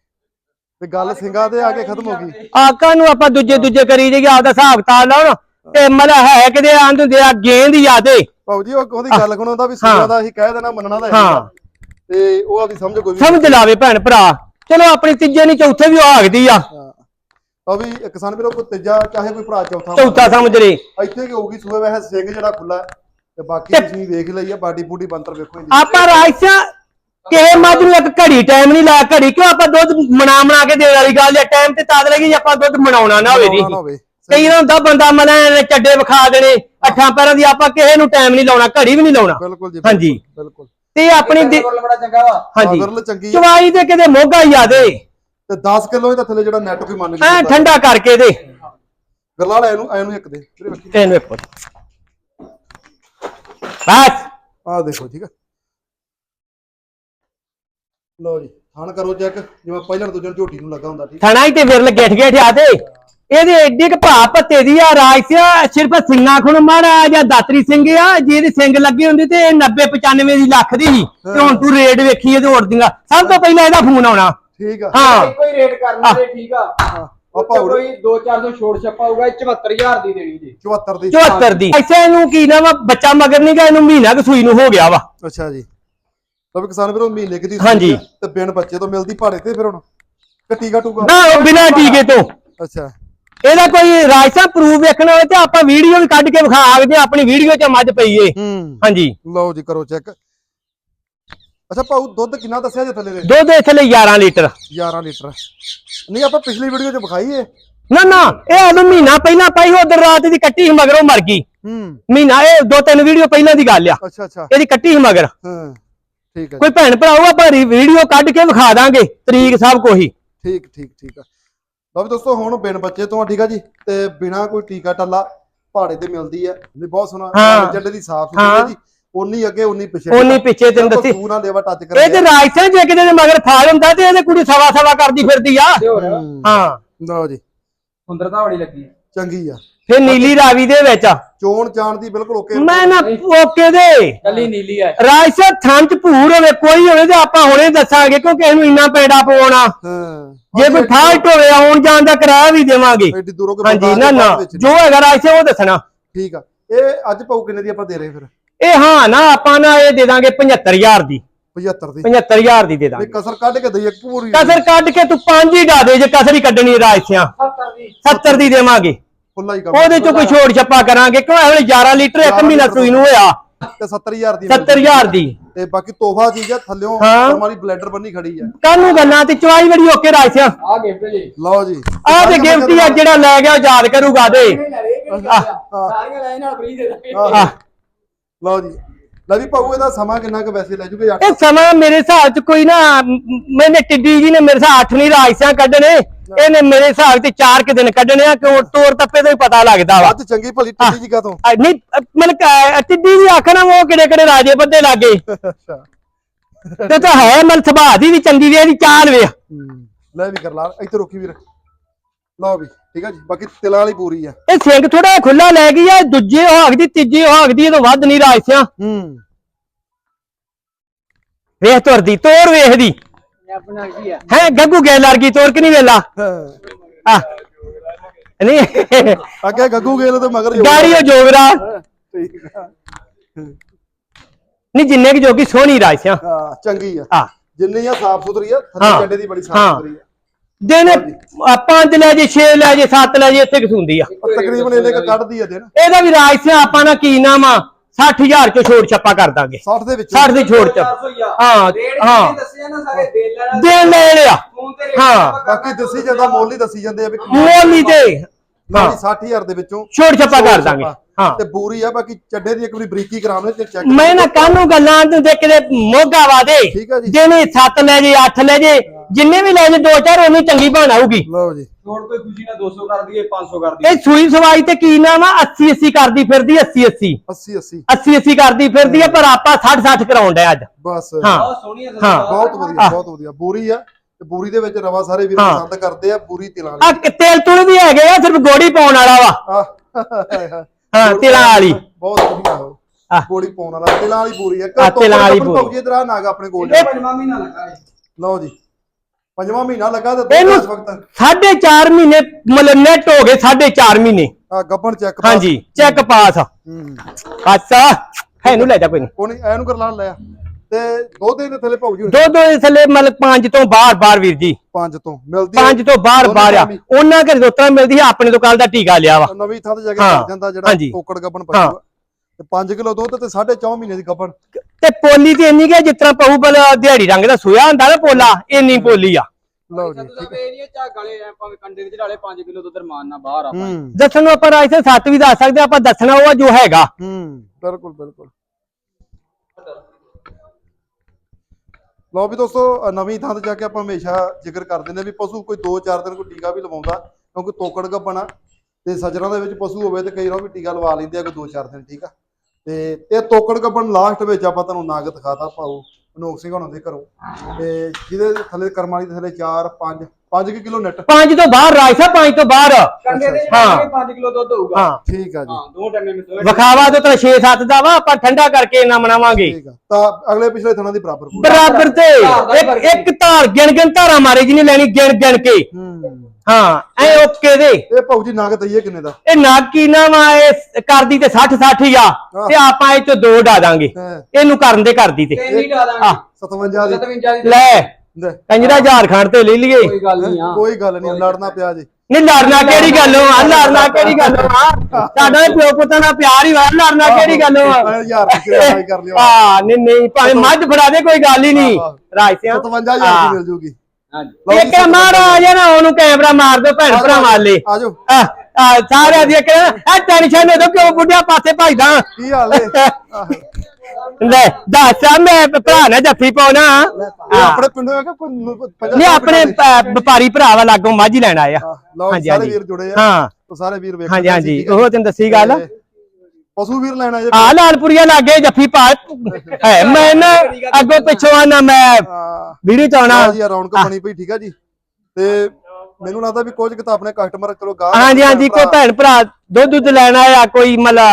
ਤੇ ਗੱਲ ਸਿੰਘਾਂ ਤੇ ਆ ਕੇ ਖਤਮ ਹੋ ਗਈ। ਆਕਾ ਨੂੰ ਆਪਾਂ ਦੂਜੇ ਦੂਜੇ ਕਰੀ ਜਾਈਏ ਆਪਦਾ ਹਿਸਾਬ ਕਿਤਾਬ ਲਾਉਣ ਤੇ ਮਤਲਬ ਹੈ ਕਿਤੇ ਆਂਦ ਹੁੰਦੇ ਆ ਗੇਂਦ ਆਦੇ ਭਾਊ ਜੀ ਉਹ ਉਹਦੀ ਗੱਲ ਖਣਾਉਂਦਾ ਵੀ ਸੂਆ ਦਾ ਅਸੀਂ ਕਹਿ ਦੇਣਾ ਮੰਨਣਾ ਦਾ ਹਾਂ। ਤੇ ਉਹ ਆ ਵੀ ਸਮਝ ਕੋਈ ਸਮਝ ਲਾਵੇ ਭੈਣ ਭਰਾ। ਚਲੋ ਆਪਣੀ ਤੀਜੇ ਨਹੀਂ ਚੌਥੇ ਵੀ ਆਗਦੀ ਆ। ਉਹ ਵੀ ਕਿਸਾਨ ਵੀਰੋ ਕੋਈ ਤੀਜਾ ਚਾਹੇ ਕੋਈ ਭਰਾ ਚੌਥਾ ਚੌਥਾ ਸਮਝ ਲੇ ਇੱਥੇ ਕੀ ਹੋਊਗੀ ਸੂਏ ਵੈਸੇ ਸਿੰਘ ਜਿਹੜਾ ਖੁੱਲਾ ਤੇ ਬਾਕੀ ਤੁਸੀਂ ਵੇਖ ਲਈ ਆ ਬਾਡੀ ਬੂਡੀ ਬੰਤਰ ਵੇਖੋ ਆਪਾਂ ਰਾਜਸਾ ਕਿਸੇ ਮੱਝ ਨੂੰ ਇੱਕ ਘੜੀ ਟਾਈਮ ਨਹੀਂ ਲਾ ਘੜੀ ਕਿਉਂ ਆਪਾਂ ਦੁੱਧ ਮਣਾ ਮਣਾ ਕੇ ਦੇਣ ਵਾਲੀ ਗੱਲ ਹੈ ਟਾਈਮ ਤੇ ਤਦ ਲੱਗੀ ਜੇ ਆਪਾਂ ਦੁੱਧ ਮਣਾਉਣਾ ਨਾ ਹੋਵੇ ਜੀ। ਨਾ ਕਈ ਵਾਰ ਹੁੰਦਾ ਬੰਦਾ ਮਨਾ ਚੱਡੇ ਵਿਖਾ ਦੇਣੇ ਅੱਠਾਂ ਪੈਰਾਂ ਦੀ ਆਪਾਂ ਕਿਸੇ ਨੂੰ ਟਾਈਮ ਨਹੀਂ ਲਾਉਣਾ ਘੜੀ ਵੀ ਨਹੀਂ ਲਾਉਣਾ। ਹਾਂਜੀ। ਬਿਲਕੁਲ ਤੇ ਆਪਣੀ ਦੇ- ਕੋਲ ਬੜਾ ਚੰਗਾ ਵਾ। ਹਾਂਜੀ। ਆ। ਚਵਾਈ ਤੇ ਕਿਤੇ ਮੋਗਾ ਹੀ ਆਦੇ ਤੇ 10 ਕਿਲੋ ਹੀ ਤਾਂ ਥੱਲੇ ਜਿਹੜਾ ਨੈਟ ਕੋਈ ਮੰਨ ਕੇ ਐ ਠੰਡਾ ਕਰਕੇ ਦੇ। ਗੱਲਾਂ ਵਾਲਾ ਇਹਨੂੰ ਇਹਨੂੰ ਇੱਕ ਦੇ। ਤੈਨੂੰ ਇੱਕ ਬਸ। ਆਹ ਦੇਖੋ ਠੀਕ ਆ। ਲਓ ਜੀ ਥਣ ਕਰੋ ਚੈੱਕ ਜਿਵੇਂ ਪਹਿਲਾਂ ਦੂਜੇ ਨੂੰ ਝੋਟੀ ਨੂੰ ਲੱਗਾ ਹੁੰਦਾ ਠੀਕ ਥਣਾ ਹੀ ਤੇ ਵਿਰਲ ਗਿੱਠ ਗਿੱਠ ਆਦੇ ਇਹਦੇ ਐਡੀ ਕ ਭਾ ਪੱਤੇ ਦੀ ਆ ਰਾਜ ਸਿਆ ਸਿਰਫ ਸਿੰਘਾਂ ਖੁਣ ਮਾੜਾ ਜਾਂ ਦਾਤਰੀ ਸਿੰਘ ਆ ਜਿਹਦੀ ਸਿੰਘ ਲੱਗੀ ਹੁੰਦੀ ਤੇ ਇਹ 90 95 ਦੀ ਲੱਖ ਦੀ ਸੀ। ਤੇ ਹੁਣ ਤੂੰ ਰੇਟ ਵੇਖੀ ਇਹਦੇ ਉੜਦੀਆਂ ਸਭ ਤੋਂ ਪਹਿਲਾਂ ਇਹਦਾ ਫੋਨ ਆਉਣਾ। ਠੀਕ ਆ। ਹਾਂ। ਕੋਈ ਰੇਟ ਕਰਨਾ ਤੇ ਠੀਕ ਆ। ਆਪਾਂ ਕੋਈ 2-400 ਛੋੜ ਛੱਪਾ ਹੋਊਗਾ 74000 ਦੀ ਦੇਣੀ ਜੀ। 74 ਦੀ। 74 ਦੀ। ਐਸੇ ਨੂੰ ਕੀ ਨਾ ਵਾ ਬੱਚਾ ਮਗਰ ਨਹੀਂ ਗਿਆ ਇਹਨੂੰ ਮਹੀਨਾ ਕੁ ਸੂਈ ਨੂੰ ਹੋ ਗਿਆ ਵਾ। ਅੱਛਾ ਜੀ। ਤਾਂ ਵੀ ਕਿਸਾਨ ਵੀਰੋ ਮਹੀਨੇ ਕੁ ਦੀ ਹਾਂਜੀ। ਤੇ ਬਿਨ ਬੱਚੇ ਤੋਂ ਮਿਲਦੀ ਭਾੜੇ ਤੇ ਫਿਰ ਹੁਣ ਕੱਟੀ ਟੂਗਾ ਨਾ ਉਹ ਬਿਨਾਂ ਟੀਕੇ ਤੋਂ। ਅੱਛਾ। ਇਹਦਾ ਕੋਈ ਰਾਜਸਾ ਪ੍ਰੂਫ ਵੇਖਣਾ ਹੋਵੇ ਤੇ ਆਪਾਂ ਵੀਡੀਓ ਵੀ ਕੱਢ ਕੇ ਵਿਖਾ ਸਕਦੇ ਹਾਂ, ਆਪਣੀ ਵੀਡੀਓ 'ਚ ਮੱਝ ਪਈਏ ਹੂੰ। ਹਾਂਜੀ। ਲਓ ਜੀ ਕਰੋ ਚੈੱਕ ਅੱਛਾ ਭਾਊ ਦੁੱਧ ਕਿੰਨਾ ਦੱਸਿਆ ਜੇ ਥੱਲੇ ਦੇ? ਦੁੱਧ ਇਸ ਲਈ 11 ਲੀਟਰ। 11 ਲੀਟਰ। ਨਹੀਂ ਆਪਾਂ ਪਿਛਲੀ ਵੀਡੀਓ 'ਚ ਵਿਖਾਈ ਏ ਨਾ ਨਾ ਇਹ ਅਦੋਂ ਮਹੀਨਾ ਪਹਿਲਾਂ ਪਾਈ ਉਧਰ ਰਾਤ ਦੀ ਕੱਟੀ ਸੀ ਮਗਰੋਂ ਮਰ ਗਈ। ਹੂੰ। ਮਹੀਨਾ ਇਹ ਦੋ ਤਿੰਨ ਵੀਡੀਓ ਪਹਿਲਾਂ ਦੀ ਗੱਲ ਆ। ਅੱਛਾ ਅੱਛਾ। ਇਹਦੀ ਕੱਟੀ ਸੀ ਮਗਰ। ਹਾਂ। ਠੀਕ ਹੈ ਕੋਈ ਭੈਣ ਭਰਾਓ ਆਪਾਂ ਵੀਡੀਓ ਕੱਢ ਕੇ ਵਿਖਾ ਦਾਂਗੇ ਤਰੀਕ ਸਭ ਕੁਛ ਠੀਕ ਠੀਕ ਠੀਕ ਆ ਲਓ ਵੀ ਦੋਸਤੋ ਹੁਣ ਬਿਨ ਬੱਚੇ ਤੋਂ ਆ ਠੀਕ ਆ ਜੀ? ਤੇ ਬਿਨਾ ਕੋਈ ਟੀਕਾ ਟੱਲਾ ਪਹਾੜੇ ਤੇ ਮਿਲਦੀ ਆ ਵੀ ਬਹੁਤ ਸੋਹਣਾ ਹਾਂ। ਜੱਡੇ ਦੀ ਸਾਫ਼ ਸੁਥਰੀ ਹਾਂ। ਹੈ। ਜੀ। ਉਨੀ ਅੱਗੇ ਉਨੀ ਪਿੱਛੇ। ਉਨੀ ਪਿੱਛੇ ਤੈਨੂੰ ਦੱਸੀ। ਤੂੰ ਨਾ ਦੇਵਾ ਟੱਚ ਕਰ। ਇਹ ਤੇ ਰਾਜਸਥਾਨ ਜੇ ਕਿਤੇ ਦੇ ਮਗਰ ਫਾਲ ਹੁੰਦਾ ਤੇ ਇਹਦੇ ਕੁੜੀ ਸਵਾ ਸਵਾ ਕਰਦੀ ਫਿਰਦੀ ਆ। ਤੇ ਹੋਰ। ਹਾਂ। ਲਓ ਜੀ। ਸੁੰਦਰਤਾ ਬੜੀ ਲੱਗੀ। ਚੰਗੀ ਆ। ਫਿਰ ਨੀਲੀ ਰਾਵੀ ਦੇ ਵਿੱਚ ਆ। ਚੋਣ ਚਾਣ ਦੀ ਬਿਲਕੁਲ ਓਕੇ ਮੈਂ ਨਾ ਓਕੇ ਦੇ। ਕੱਲੀ ਨੀਲੀ ਆ। ਰਾਜਸਥਾਨ ਥਾਂ ਚ ਭੂਰ ਹੋਵੇ ਕੋਈ ਹੋਵੇ ਤੇ ਆਪਾਂ ਹੁਣੇ ਦੱਸਾਂਗੇ ਕਿਉਂਕਿ ਇਹਨੂੰ ਇੰਨਾ ਪੈੜਾ ਪਵਾਉਣਾ। ਹਾਂ। ਜੇ ਕੋਈ ਫਾਲਟ ਹੋਵੇ ਆਉਣ ਜਾਣ ਦਾ ਕਿਰਾਇਆ ਵੀ ਦੇਵਾਂਗੇ। ਐਡੀ ਦੂਰੋਂ ਕੋਈ ਹਾਂਜੀ ਨਾ ਨਾ। ਜੋ ਹੈਗਾ ਰਾਜਸਥਾਨ ਉਹ ਦੱਸਣਾ। ਠੀਕ ਆ। ਇਹ ਅੱਜ ਪਾਉ ਕਿੰਨੇ ਦੀ ਆਪਾਂ ਦੇ ਰਹੇ ਫਿਰ? ਇਹ ਹਾਂ ਨਾ ਆਪਾਂ ਨਾ ਇਹ ਦੇ ਦਾਂਗੇ 75000 ਦੀ। 75 ਦੀ। 75000 ਦੀ ਦੇ ਦਾਂਗੇ। ਕਸਰ ਕੱਢ ਕੇ ਦਈਏ ਪੂਰੀ। ਕਸਰ ਕੱਢ ਕੇ ਤੂੰ ਪੰਜ ਹੀ ਡਾ ਦੇ ਜੇ ਕਸਰ ਹੀ ਕੱਢਣੀ ਰਾਜਸਥਾਨ 70 ਦੀ। 70 ਦੀ ਦੇਵਾਂਗੇ। ਫੁੱਲਾ ਹੀ ਕੰਮ ਉਹਦੇ ਚੋਂ ਕੋਈ ਛੋੜ ਛੱਪਾ ਕਰਾਂਗੇ ਕਿਉਂ ਇਹ ਵੇਲੇ 11 ਲੀਟਰ ਇੱਕ ਮਹੀਨਾ ਸੂਈ ਨੂੰ ਹੋਇਆ? ਤੇ 70000 ਦੀ 70000 ਦੀ। ਤੇ ਬਾਕੀ ਤੋਹਫਾ ਚੀਜ਼ ਆ ਥੱਲਿਓਂ। ਹਮਾਰੀ ਬਲੈਡਰ ਬੰਨੀ ਖੜੀ ਆ ਕਾਨੂੰ ਗੱਲਾਂ ਤੇ ਚਵਾਈ ਬੜੀ ਓਕੇ ਰਾਜਸਥਾਨ ਆ। ਗਿਫਟ ਜੀ। ਲਓ ਜੀ। ਆਹ ਤੇ ਗਿਫਟ ਹੀ ਆ ਜਿਹੜਾ ਲੈ ਗਿਆ ਉਹ ਯਾਦ ਕਰੂਗਾ ਦੇ ਸਾਰੀਆਂ ਲੈ ਨਾਲ ਫ੍ਰੀ ਦੇ ਦਾਂਗੇ। ਲਓ ਜੀ। ਲੈ ਵੀ ਪਾਉ ਇਹਦਾ ਸਮਾਂ ਕਿੰਨਾ ਕੁ ਵੈਸੇ ਲੈ ਜੂਗੇ? ਇਹ ਸਮਾਂ ਮੇਰੇ ਹਿਸਾਬ ਚ ਕੋਈ ਨਾ ਮ- ਮੈਨੇ ਟਿੱਡੀ ਜੀ ਨੇ ਮੇਰੇ ਹਿਸਾਬ ਅੱਠ ਨਹੀਂ ਰਾਜਸਿਆਂ ਕੱਢਣੇ। ਇਹਨੇ ਮੇਰੇ ਹਿਸਾਬ ਤੇ ਚਾਰ ਕਿ ਦਿਨ ਕੱਢਣੇ ਆ ਕਿਉਂ ਤੋਰ ਤੱਪੇ ਤੋਂ ਹੀ ਪਤਾ ਲੱਗਦਾ ਵਾ। ਅੱਜ ਚੰਗੀ ਭਲੀ ਟਿੱਡੀ ਜੀ ਕਾ ਤੋਂ? ਨਹੀਂ ਅ, ਮਤਲਬ ਕਿ, ਅ, ਟਿੱਡੀ ਜੀ ਆਖਣਾ ਉਹ ਕਿਹੜੇ ਕਿਹੜੇ ਰਾਜੇ ਬੰਦੇ ਲਾਗੇ। ਅੱਛਾ। ਤੇ ਤਾਂ ਹੈ ਮਨ ਸੁਭਾਅ ਦੀ ਵੀ ਚੰਗੀ ਵੇ ਇਹਦੀ ਚਾਲ ਵੇ ਲੈ ਵੀ ਕਰ ਲਾ ਇੱਥੇ ਰੋਕੀ ਵੀਰ ਲਓ ਵੀ ਠੀਕ ਆ ਜੀ ਬਾਕੀ ਤਿਲਾਂ ਵਾਲੀ ਪੂਰੀ ਆ। ਇਹ ਸਿੰਘ ਥੋੜਾ ਖੁੱਲਾ ਲੈ ਗਈ ਆ ਦੂਜੇ ਹਾਗ ਦੀ ਤੀਜੇ ਹਾਗ ਦੀ ਇਹ ਤੋਂ ਵੱਧ ਨਹੀਂ ਰਾਜਸਿਆਂ। ਹੂੰ। ਵੇਖ ਤੁਰਦੀ ਤੋਰ ਵੇਖਦੀ। ਆਪਣਾ ਕੀ ਆ? ਹੈ ਗੱਗੂ ਗੈਲ ਵਰਗੀ ਤੋਰ ਕਿ ਨਹੀਂ ਵੇਲਾ? ਹਾਂ। ਆ। ਨਹੀਂ ਅੱਗੇ ਗੱਗੂ ਗੇਲ ਤੇ ਮਗਰ ਗਾੜੀ ਉਹ ਜੋਗਰਾ। ਠੀਕ ਆ। ਨਹੀਂ ਜਿੰਨੇ ਕੀ ਜੋਗੀ ਸੋਹਣੀ ਰਾਜਸਿਆਂ। ਹਾਂ ਚੰਗੀ ਆ। ਆ। ਜਿੰਨੀ ਆ ਸਾਫ਼ ਸੁਥਰੀ ਆ ਹਾਂ। ਥੱਲੇ ਚੱਡੇ ਦੀ ਬੜੀ ਸਾਫ਼ ਹਾਂ। ਸੁਥਰੀ ਆ। ਦਿਨ ਆ ਪੰਜ ਲੈ ਜੇ 6 ਲੈ ਜੇ 7 ਲੈ ਜੇ ਇੱਥੇ ਕਸੂੰਦੀ ਆ? ਤਕਰੀਬਨ ਇਹਨੇ ਕ ਕੱਢਦੀ ਆ ਦਿਨ। ਇਹਦਾ ਵੀ ਰਾਜ ਸਿਆ ਆਪਾਂ ਨਾ ਕੀ ਨਾਮ ਆ? 60000 ਚੋਂ ਛੋੜ ਛੱਪਾ ਕਰ ਦਾਂਗੇ। 60 ਦੇ ਵਿੱਚ। 60 ਦੀ ਛੋੜ ਚ। ਹਾਂ, ਹਾਂ। ਹਾਂ। ਦੱਸਿਆ ਨਾ ਸਾਰੇ? ਦੇ ਲੈਣਾ ਦੇ ਹਾਂ। ਬਾਕੀ ਦੱਸੀ ਜਾਂਦਾ ਮੁੱਲ ਹੀ ਦੱਸੀ ਜਾਂਦੇ ਆ ਵੀ ਮੋਲੀ ਤੇ ਹਾਂ। 60000 ਦੇ ਵਿੱਚੋਂ ਛੋੜ ਛੱਪਾ ਕਰ ਦਾਂਗੇ। ਹਾਂ। ਤੇ ਬੂਰੀ ਆ ਬਾਕੀ ਚੱਡੇ ਦੀ ਇੱਕ ਵਾਰੀ ਬਰੀਕੀ ਕਰਾਉਣੇ ਤੇ ਚੈੱਕ ਮੈਂ ਨਾ ਕਾਨੂੰ ਗੱਲਾਂ ਤੂੰ ਦੇ ਕਿਤੇ ਮੋਗਾ ਵਾ ਦੇ। ਠੀਕ ਆ ਜੀ। ਜਿਹਨੇ 7 ਲੈ ਜੇ 8 ਲੈ ਜੇ ਜਿੰਨੇ ਵੀ ਲੈ ਜੇ ਦੋ ਚਾਰ ਉਹਨੂੰ ਚੰਗੀ ਬਣ ਆਊਗੀ। ਲਓ ਜੀ। ਛੋੜ ਕੋਈ ਖੁਸ਼ੀ ਨਾਲ 200 ਕਰ ਦਈਏ 500 ਕਰ ਦਈਏ। ਇਹ ਸੂਈ ਸਵਾਈ ਤੇ ਕੀ ਨਾਮ ਆ? 80 80 ਕਰਦੀ ਫਿਰਦੀ 80 80 80 80 80 80 ਕਰਦੀ ਫਿਰਦੀ ਆ ਪਰ ਆਪਾਂ 60 60 ਕਰਾਉਣ ਡਿਆ ਅੱਜ। ਬਸ। ਹਾਂ। ਬਹੁਤ ਸੋਹਣੀ ਆ ਹਾਂ। ਬਹੁਤ ਵਧੀਆ ਬਹੁਤ ਵਧੀਆ। ਬੂਰੀ ਆ। ਤੇ ਬੂਰੀ ਦੇ ਵਿੱਚ ਰਵਾ ਸਾਰੇ ਵੀਰ ਹਾਂ। ਪਸੰਦ ਕਰਦੇ ਆ ਬੂਰੀ ਤਿਲਾਂ ਆ ਤੇਲ ਤੁਲ ਵੀ ਹੈਗੇ ਆ ਸਿਰਫ ਗੋੜੀ ਪਾਉਣ ਵਾਲਾ ਵਾ। ਹਾਂ ਤਿਲਾਂ ਵਾਲੀ। ਬਹੁਤ ਵਧੀਆ ਉਹ। ਆਹ। ਗੋਲੀ ਪਾਉਣ ਵਾਲਾ ਤਿਲਾਂ ਵਾਲੀ ਬੂਰੀ ਆ। ਆਹ, ਤਿਲਾਂ ਵਾਲੀ ਬੂਰੀ। ਇਧਰ ਆ ਨਾਗ ਆਪਣੇ ਕੋਲ ਇਹ- ਪੰਜਵਾਂ ਮਹੀਨਾ ਲੱਗਾ ਲਓ ਜੀ। ਪੰਜਵਾਂ ਮਹੀਨਾ ਲੱਗਾ ਤੇ ਇਸ ਵਕਤ ਸਾਢੇ 4 ਮਹੀਨੇ ਮਤਲਬ ਨੈਟ ਹੋ ਗਏ ਸਾਢੇ 4 ਮਹੀਨੇ। ਆ ਗੱਬਣ ਚੈੱਕ ਹਾਂਜੀ ਚੈੱਕ ਪਾਸ ਹੂੰ। ਅੱਛਾ ਹੈ ਨੂੰ ਲੈ ਜਾ ਕੋਈ ਨਹੀਂ ਕੋਣੀ ਐਨੂੰ ਕਰ ਲਾ ਲਿਆ ਤੇ ਦੋ ਦਿਨ ਦੇ ਥੱਲੇ ਭਾਉ ਜੀ ਦੋ ਦੋ ਦੇ ਥੱਲੇ ਮਤਲਬ ਪੰਜ ਤੋਂ ਬਾਹਰ ਬਾਹਰ ਵੀਰ ਜੀ। ਪੰਜ ਤੋਂ ਮਿਲਦੀ ਆ ਪੰਜ ਤੋਂ ਬਾਹਰ ਬਾਹਰ ਆ। ਹੀ। ਉਹਨਾਂ ਘਰ ਦੋਤਰਾ ਮਿਲਦੀ ਹੈ ਆਪਣੇ ਤੋਂ ਕੱਲ ਦਾ ਟੀਕਾ ਲਿਆ ਵਾ। ਨਵੀਂ ਥਾਂ ਤੇ ਜਾ ਕੇ ਹਾਂ, ਜਾਂਦਾ ਜਿਹੜਾ। ਟੋਕੜ ਗੱਬਣ ਹਾਂ। ਪਊਗਾ ਤੇ 5 ਕਿਲੋ ਦੁੱਧ ਤੇ 4.5 ਮਹੀਨੇ ਦੀ ਗੱਬਣ। ਤੇ ਪੋਲੀ ਤੇ ਇੰਨੀ ਕਿ ਜਿਸ ਤਰ੍ਹਾਂ ਪਹੂ ਬਲ ਦਿਹਾੜੀ ਰੰਗ ਦਾ ਸੋਇਆ ਹੁੰਦਾ ਨਾ ਪੋਲਾ ਇੰਨੀ ਪੋਲੀ ਆ। ਲਓ ਜੀ ਸਾਹਿਬ ਇਹ ਨਹੀਂ ਝਾਗ ਵਾਲੇ ਐ ਭਾਵੇਂ ਕੰਡੇ ਦੇ ਢਾਲੇ 5 ਕਿਲੋ ਦੁੱਧ ਰਮਾਨ ਨਾਲ ਬਾਹਰ ਆਪਾਂ ਹੂੰ। ਦੱਸਣ ਨੂੰ ਆਪਾਂ ਰਾਜ ਸੱਤ ਵੀ ਦੱਸ ਸਕਦੇ ਹਾਂ, ਆਪਾਂ ਦੱਸਣਾ ਉਹ ਆ ਜੋ ਹੈਗਾ। ਹੂੰ ਬਿਲਕੁਲ ਬਿਲਕੁਲ। ਲਓ ਵੀ ਦੋਸਤੋ ਨਵੀਂ ਥਾਂ ਤੇ ਜਾ ਕੇ ਆਪਾਂ ਹਮੇਸ਼ਾ ਜ਼ਿਕਰ ਕਰ ਦਿੰਦੇ ਵੀ ਪਸ਼ੂ ਕੋਈ 2-4 ਦਿਨ ਕੋਈ ਟੀਕਾ ਵੀ ਲਵਾਉਂਦਾ, ਕਿਉਂਕਿ ਤੋਕੜ ਗੱਬਣਾ ਤੇ ਸੱਜਰਾਂ ਦੇ ਵਿੱਚ ਪਸ਼ੂ ਹੋਵੇ ਤੇ ਕਈ ਵਾਰ ਵੀ ਟੀਕਾ ਲਵਾ ਲੈਂਦੇ ਆ ਕੋਈ 2-4 ਦਿਨ, ਠੀਕ ਆ? ਤੇ ਇਹ ਤੋਕੜ ਗੱਬਣ ਲਾਸਟ ਵਿੱਚ ਆਪਾਂ ਤੁਹਾਨੂੰ ਨਾਗ ਦਿਖਾਤਾ, ਭਾਊ ਅਨੋਖ ਸਿੰਘ ਹੋਣਾ ਦੇ ਘਰੋਂ। ਤੇ ਜਿਹਦੇ ਥੱਲੇ ਕਰਮਾਲੀ ਦੇ ਥੱਲੇ 4 5 5 ਕਿਲੋ ਨੈਟ। ਪੰਜ ਤੋਂ ਬਾਹਰ ਰਾਜ ਸਾਹਿਬ ਪੰਜ ਤੋਂ ਬਾਹਰ। ਕੰਡੇ ਦੇ ਹਾਂ। 5 ਕਿਲੋ ਦੁੱਧ ਹੋਊਗਾ। ਹਾਂ। ਠੀਕ ਆ ਜੀ। ਹਾਂ ਦੋ ਟੰਗੇ ਮਿਸੋ ਵਿਖਾਵਾ ਤੋਂ ਤਾਂ 6-7 ਦਾ ਵਾ ਆਪਾਂ ਠੰਡਾ ਕਰਕੇ ਨਾ ਮਨਾਵਾਂਗੇ। ਠੀਕ ਆ। ਤਾਂ ਅਗਲੇ ਪਿਛਲੇ ਥਾਂ ਦੀ ਬਰਾਬਰ ਪੂਰੀ। ਬਰਾਬਰ ਤੇ ਇੱਕ ਇੱਕ ਧਾਰ ਗਿਣ ਗਿਣ ਧਾਰਾ ਮਾਰੇ ਜੀ ਨੇ ਲੈਣੀ ਗਿਣ ਗਿਣ ਕੇ। ਹੂੰ। ਹਾਂ ਐ ਓਕੇ ਦੇ। ਇਹ ਭਾਊ ਜੀ ਨਾਗ ਤਈਏ ਕਿੰਨੇ ਦਾ? ਇਹ ਨਾਗੀ ਨਾ ਵਾ ਇਹ ਕਰਦੀ ਤੇ 60 60 ਆ। ਤੇ ਆਪਾਂ ਇਹ ਚੋਂ ਦੋ ਡਾ ਦਾਂਗੇ। ਹਾਂ। ਇਹਨੂੰ ਕਰਨ ਦੇ ਕਰਦੀ ਤੇ। ਤਿੰਨ ਹੀ ਡਾ ਦਾਂਗੇ। 57 ਦੀ। 57 ਦੀ ਲੈ, ਕੰਜਰਾ ਝਾਰਖੰਡ ਤੇ ਲੈ ਲਈਏ। ਕੋਈ ਗੱਲ ਨਹੀਂ ਆ। ਕੋਈ ਗੱਲ ਨਹੀਂ ਲੜਨਾ ਪਿਆ ਜੀ। ਨਹੀਂ ਲੜਨਾ ਕਿਹੜੀ ਗੱਲੋਂ ਆ? ਲੜਨਾ ਕਿਹੜੀ ਗੱਲੋਂ ਆ? ਸਾਡਾ ਇਹ ਪਿਓ ਪੁੱਤਾਂ ਦਾ ਪਿਆਰ ਹੀ ਵਾ ਲੜਨਾ ਕਿਹੜੀ ਗੱਲੋਂ ਆ? ਮੈਂ ਯਾਰ ਕਿਹੜਾ ਟਰਾਈ ਕਰ ਲਿਓ ਹਾਂ ਨਹੀਂ ਨਹੀਂ ਭਾਵੇਂ ਮੱਝ ਫੜਾ ਦੇ ਕੋਈ ਗੱਲ ਹੀ ਨਹੀਂ। ਰਾਜ ਸਿਆ 57000 ਦੀ ਮਿਲ ਜੂਗੀ। ਹਾਂਜੀ। ਇੱਕ ਮਹਾਰਾਜ ਆ ਨਾ ਉਹਨੂੰ ਕੈਮਰਾ ਮਾਰ ਦਿਓ ਭੈਣ ਭਰਾ ਮਾਰ ਲੈ ਆ ਜਾਓ। ਆ ਆ ਸਾਰਿਆਂ ਦੀ ਕਹਿੰਦਾ ਐ ਟੈਨਸ਼ਨ ਹੋ ਕਿਉਂ ਬੁੱਢਿਆ ਪਾਸੇ ਭਜਦਾ? ਕੀ ਹਾਲ ਏ? ਆਹ, ਲੈ ਦੱਸ ਆ ਮੈਂ ਭਰਾ ਨੇ ਜੱਫੀ ਪਾਉਣਾ। ਇਹ ਆਪਣੇ ਪਿੰਡੋਂ ਹੈ ਕਿ ਕੋਈ ਨੂੰ- ਪੰਜਾਹ ਨਹੀਂ ਆਪਣੇ ਅ, ਵਪਾਰੀ ਭਰਾ ਵਾ ਲਾਗੋਂ ਮਾਝੀ ਲੈਣ ਆਇਆ। ਆਹ, ਲਓ ਹਾਂਜੀ, ਸਾਰੇ ਹਾਂਜੀ। ਵੀਰ ਜੁੜੇ ਆ। ਹਾਂ। ਤਾਂ ਸਾਰੇ ਵੀਰ ਵੇਖ ਹਾਂਜੀ ਹਾਂਜੀ। ਉਹ ਤੈਨੂੰ ਦੱਸੀ ਗੱਲ? ਪਸ਼ੂ ਵੀਰ ਲੈਣਾ ਜੇ। ਆ ਲਾਲਪੁਰੀਆ ਲਾਗੇ ਜੱਫੀ ਪਾ। ਹੈ ਮੈਂ ਨਾ ਅੱਗੋਂ ਪਿੱਛੋਂ ਆਣਾ ਮੈਂ ਆ ਵੀਡੀਓ ਚ ਆਉਣਾ। ਜੀ ਰੌਣਕ ਬਣੀ ਪਈ ਠੀਕ ਆ ਜੀ। ਤੇ ਮੈਨੂੰ ਲੱਗਦਾ ਵੀ ਕੁਝ ਕਿਤਾ ਆਪਣੇ ਕਸਟਮਰ ਚਲੋ ਗਾਹ ਹਾਂਜੀ ਹਾਂਜੀ ਕੋਈ ਭੈਣ ਭਰਾ ਦੁੱਧ ਦੁੱਧ ਲੈਣ ਆਇਆ ਕੋਈ ਮਲਾ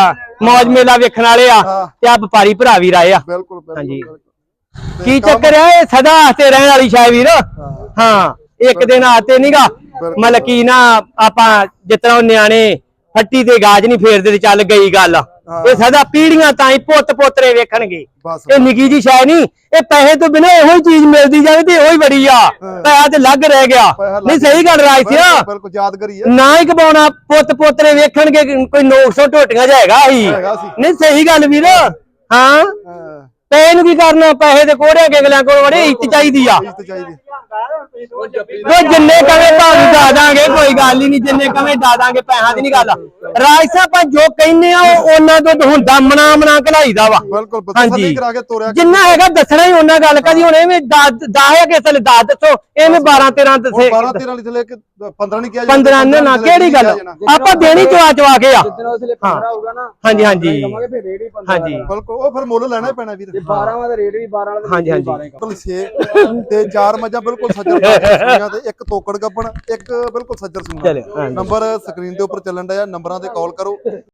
ਮੌਜ ਮੇਲਾ ਵੇਖਣ ਵਾਲੇ ਆ। ਤੇ ਆ ਵਪਾਰੀ ਭਰਾ ਵੀ ਆਏ ਆ। ਬਿਲਕੁਲ ਬਿਲਕੁਲ ਕੀ ਚੱਕਰ ਆ ਇਹ ਸਦਾ ਹੱਥੇ ਰਹਿਣ ਵਾਲੀ ਸ਼ਾਇ ਵੀਰ। ਹਾਂ, ਇੱਕ ਦਿਨ ਆਤੇ ਬਿਲਕੁਲ। ਮਤਲਬ ਕੀ ਨਾ ਆਪਾਂ ਜਿਸ ਤਰ੍ਹਾਂ ਉਹ ਨਿਆਣੇ ਫੱਟੀ ਤੇ ਗਾਜ ਨਹੀਂ ਫੇਰਦੇ ਤੇ ਚੱਲ ਗਈ ਗੱਲ। ਇਹ ਸਦਾ ਪੀੜੀਆਂ ਤਾਂ ਹੀ ਪੁੱਤ ਪੋਤਰੇ ਵੇਖਣਗੇ। ਇਹ ਨਿੱਕੀ ਜੀ ਸ਼ਾਇ ਨਹੀਂ ਇਹ ਪੈਸੇ ਤੋਂ ਬਿਨਾਂ ਇਹੋ ਹੀ ਚੀਜ਼ ਮਿਲਦੀ ਜਾਵੇ ਤੇ ਇਹੋ ਹੀ ਬੜੀ ਆ। ਪੈਸਾ ਤੇ ਲੱਗ ਰਹਿ ਗਿਆ। ਪੈਸਾ ਨਹੀਂ ਸਹੀ ਗੱਲ ਰਾਜ ਸਿਆ ਬਿਲਕੁਲ ਯਾਦਗਰੀ ਹੈ ਨਾ ਹੀ ਕਮਾਉਣਾ ਪੁੱਤ ਪੋਤਰੇ ਵੇਖਣਗੇ ਕੋਈ 900 ਢੋਟੀਆਂ ਚ ਹੈਗਾ ਹੀ। ਨਹੀਂ ਸਹੀ ਗੱਲ ਵੀਰ। ਹਾਂ। ਤੇ ਇਹਨੂੰ ਕੀ ਕਰਨਾ ਪੈਸੇ ਤੇ ਕੋੜਿਆਂ ਕੇ ਅਗਲਿਆਂ ਕੋਲ ਬੜੇ ਇੱਜ਼ਤ ਚਾਹੀਦੀ ਆ। ਉਹ ਜਿੰਨੇ ਕਵੇਂ ਭਾਵੇਂ ਡਾ ਦਾਂਗੇ ਕੋਈ ਗੱਲ ਹੀ ਨਹੀਂ ਜਿੰਨੇ ਕਵੇਂ ਡਾ ਦਾਂਗੇ ਪੈਸਿਆਂ ਦੀ ਨਹੀਂ ਗੱਲ। ਰਾਜ ਸਾਹਿਬ ਆਪਾਂ ਜੋ ਕਹਿੰਨੇ ਆ ਉਹ ਉਹਨਾਂ ਤੋਂ ਹੁੰਦਾ ਮਨਾ ਮਨਾ ਕਲਾਈਦਾ ਵਾ। ਬਿਲਕੁਲ। ਸਭੀ ਕਰਾ ਕੇ ਤੋਰਿਆ ਜਿੰਨਾ ਹੈਗਾ ਦੱਸਣਾ ਹੀ ਉਹਨਾਂ ਗੱਲ ਕਦੀ ਹੁਣ ਐਵੇਂ 10 ਹੈ ਕਿਸੇ ਲਈ 10 ਦੱਸੋ। ਐਵੇਂ 12 13 ਦੱਸੇ। 12 13 ਵਾਲੀ ਥਲੇ 15 ਨਹੀਂ ਕਿਹਾ 15 ਨੇ ਨਾ ਕਿਹੜੀ ਗੱਲ? ਆਪਾਂ ਦੇਣੀ ਚਵਾ ਚਵਾ ਕੇ ਆ। ਜਿੱਦਣ ਉਸ ਲਈ 15 ਹੋਊਗਾ ਨਾ ਹਾਂਜੀ ਹਾਂਜੀ। ਕਮਾਂਗੇ ਫਿਰ ਰੇਟ ਹੀ 15 ਹਾਂਜੀ। ਬਿਲਕੁਲ ਉਹ ਫਿਰ ਮੁੱਲ ਲੈਣਾ ਹੀ ਪੈਣਾ ਵੀਰ। ਤੇ 12 ਵਾਲਾ ਰੇਟ ਵੀ 12 ਵਾਲਾ ਹਾਂਜੀ, ਹਾਂਜੀ। ਬਿਲਕੁਲ 6 ਤੇ ਚਾਰ ਮੱਝਾਂ ਬਿਲਕੁਲ ਸੱਜਰ ਸੁਣੀਆਂ ਤੇ ਇੱਕ ਤੋਕੜ ਗੱਬਣ ਇੱਕ ਬਿਲਕੁਲ ਸੱਜਰ ਹਾਂਜੀ। ਨੰਬਰ ਸਕਰੀਨ ਦੇ ਉੱਪਰ ਚੱਲਣ ਡਿਆ ਨੰਬਰਾਂ ਤੇ ਕਾਲ ਕਰੋ।